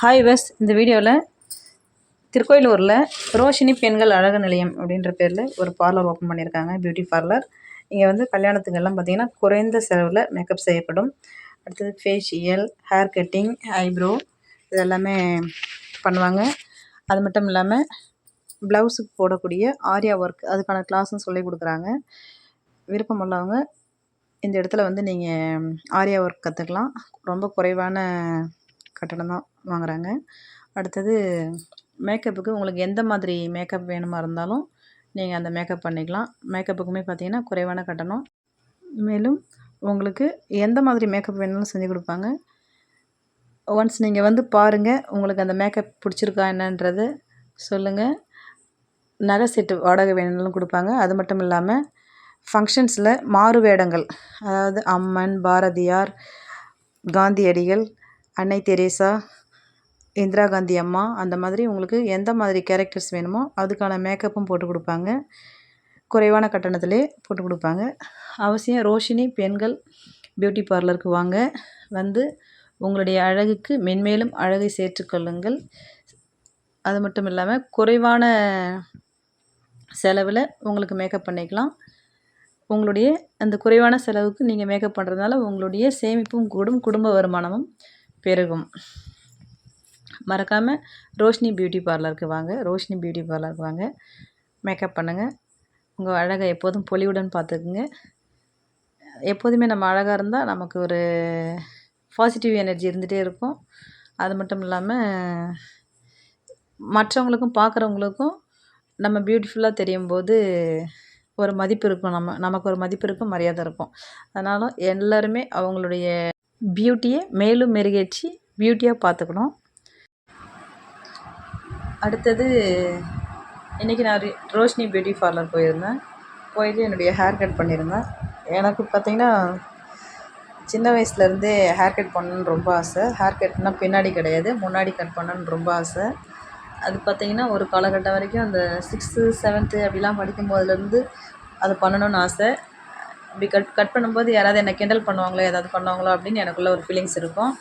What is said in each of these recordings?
Hi வெஸ் இந்த வீடியோவில் திருக்கோயிலூரில் ரோஷினி பெண்கள் அழகு நிலையம் அப்படின்ற பேரில் ஒரு பார்லர் ஓப்பன் பண்ணியிருக்காங்க பியூட்டி பார்லர் இங்கே வந்து கல்யாணத்துக்கெல்லாம் பார்த்திங்கன்னா குறைந்த செலவில் மேக்கப் செய்யப்படும். அடுத்தது ஃபேஷியல் ஹேர் கட்டிங் ஐப்ரோ இதெல்லாமே பண்ணுவாங்க. அது மட்டும் இல்லாமல் ப்ளவுஸுக்கு போடக்கூடிய ஆரியா ஒர்க் அதுக்கான கிளாஸும் சொல்லி கொடுக்குறாங்க. விருப்பம் உள்ளவங்க இந்த இடத்துல வந்து நீங்கள் ஆரியா ஒர்க் கற்றுக்கலாம் ரொம்ப குறைவான கட்டணம் தான். வாங்குறாங்க. அடுத்தது மேக்கப்புக்கு உங்களுக்கு எந்த மாதிரி மேக்கப் வேணுமா இருந்தாலும் நீங்கள் அந்த மேக்கப் பண்ணிக்கலாம். மேக்கப்புக்குமே பார்த்தீங்கன்னா குறைவான கட்டணம். மேலும் உங்களுக்கு எந்த மாதிரி மேக்கப் வேணாலும் செஞ்சு கொடுப்பாங்க. ஒன்ஸ் நீங்கள் வந்து பாருங்கள் உங்களுக்கு அந்த மேக்கப் பிடிச்சிருக்கா என்னன்றது சொல்லுங்கள் நகை செட்டு வாடகை வேணும்னாலும் கொடுப்பாங்க. அது மட்டும் இல்லாமல் ஃபங்க்ஷன்ஸில் மாறு வேடங்கள் அதாவது அம்மன் பாரதியார் காந்தியடிகள் அன்னை தெரேசா இந்திரா காந்தி அம்மா அந்த மாதிரி உங்களுக்கு எந்த மாதிரி கேரக்டர்ஸ் வேணுமோ அதுக்கான மேக்கப்பும் போட்டு கொடுப்பாங்க. குறைவான கட்டணத்திலே போட்டு கொடுப்பாங்க. அவசியம் ரோஷினி பெண்கள் பியூட்டி பார்லருக்கு வாங்க. வந்து உங்களுடைய அழகுக்கு மென்மேலும் அழகை சேர்த்துக்கொள்ளுங்கள் அது மட்டும் இல்லாமல் குறைவான செலவில் உங்களுக்கு மேக்கப் பண்ணிக்கலாம். உங்களுடைய அந்த குறைவான செலவுக்கு நீங்கள் மேக்கப் பண்ணுறதுனால உங்களுடைய சேமிப்பும் கூடும் குடும்ப வருமானமும் பெருகும். மறக்காமல் ரோஷினி பியூட்டி பார்லருக்கு வாங்க. ரோஷினி பியூட்டி பார்லருக்கு வாங்க. மேக்கப் பண்ணுங்கள் உங்கள் அழகை எப்போதும் பொலிவுடன் பார்த்துக்குங்க. எப்போதுமே நம்ம அழகாக இருந்தால் நமக்கு ஒரு பாசிட்டிவ் எனர்ஜி இருந்துகிட்டே இருக்கும். அது மட்டும் இல்லாமல் மற்றவங்களுக்கும் பார்க்குறவங்களுக்கும் நம்ம பியூட்டிஃபுல்லாக தெரியும் போது ஒரு மதிப்பு இருக்கும். நம்ம நமக்கு ஒரு மதிப்பு இருக்கும் மரியாதை இருக்கும். அதனால் எல்லோருமே அவங்களுடைய பியூட்டியை மேலும் மெருகேற்றி பியூட்டியாக பார்த்துக்கணும். அடுத்தது இன்றைக்கி நான் ரோஷினி பியூட்டி பார்லர் போயிருந்தேன். போயிட்டு என்னுடைய ஹேர் கட் பண்ணியிருந்தேன். எனக்கு பார்த்திங்கன்னா சின்ன வயசுலேருந்தே ஹேர் கட் பண்ணணுன்னு ரொம்ப ஆசை. ஹேர் கட்னால் பின்னாடி கிடையாது முன்னாடி கட் பண்ணணுன்னு ரொம்ப ஆசை. அது பார்த்திங்கன்னா ஒரு காலகட்டம் வரைக்கும் அந்த சிக்ஸ்த்து செவன்த்து அப்படிலாம் படிக்கும் போதுலேருந்து அது பண்ணணும்னு ஆசை. அப்படி கட் கட் பண்ணும்போது யாராவது என்னை கிண்டல் பண்ணுவாங்களோ ஏதாவது பண்ணுவாங்களோ அப்படின்னு எனக்குள்ளே ஒரு ஃபீலிங்ஸ் இருக்கும்.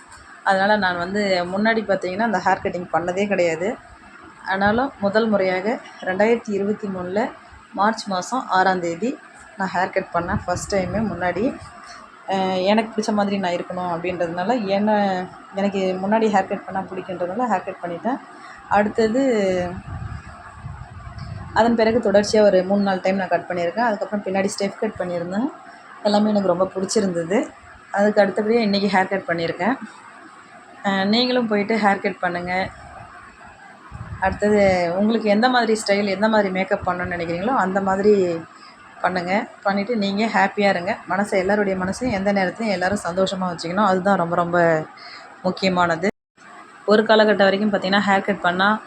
அதனால் நான் வந்து முன்னாடி பார்த்திங்கன்னா அந்த ஹேர் கட்டிங் பண்ணதே கிடையாது. ஆனாலும் முதல் முறையாக ரெண்டாயிரத்தி இருபத்தி மூணில் மார்ச் மாதம் ஆறாந்தேதி நான் ஹேர் கட் பண்ணேன். ஃபஸ்ட் டைமு முன்னாடி. எனக்கு பிடிச்ச மாதிரி நான் இருக்கணும் அப்படின்றதுனால என்ன எனக்கு முன்னாடி ஹேர் கட் பண்ணால் பிடிக்குன்றதுனால ஹேர் கட் பண்ணிட்டேன். அடுத்தது அதன் பிறகு தொடர்ச்சியாக ஒரு மூணு நாலு டைம் நான் கட் பண்ணியிருக்கேன். அதுக்கப்புறம் பின்னாடி ஸ்டெப் கட் பண்ணியிருந்தேன். எல்லாமே எனக்கு ரொம்ப பிடிச்சிருந்தது. அதுக்கு அடுத்தபடியாக இன்றைக்கி ஹேர் கட் பண்ணியிருக்கேன். நீங்களும் போயிட்டு ஹேர் கட் பண்ணுங்கள் அடுத்தது உங்களுக்கு எந்த மாதிரி ஸ்டைல் எந்த மாதிரி மேக்கப் பண்ணணும்னு நினைக்கிறீங்களோ அந்த மாதிரி பண்ணுங்கள் பண்ணிவிட்டு நீங்கள் ஹாப்பியாக இருங்க. மனசை எல்லோருடைய மனசையும் எந்த நேரத்துலையும் எல்லோரும் சந்தோஷமாக வச்சுக்கணும். அதுதான் ரொம்ப ரொம்ப முக்கியமானது. ஒரு காலகட்டம் வரைக்கும் பார்த்திங்கன்னா ஹேர் கட் பண்ணால்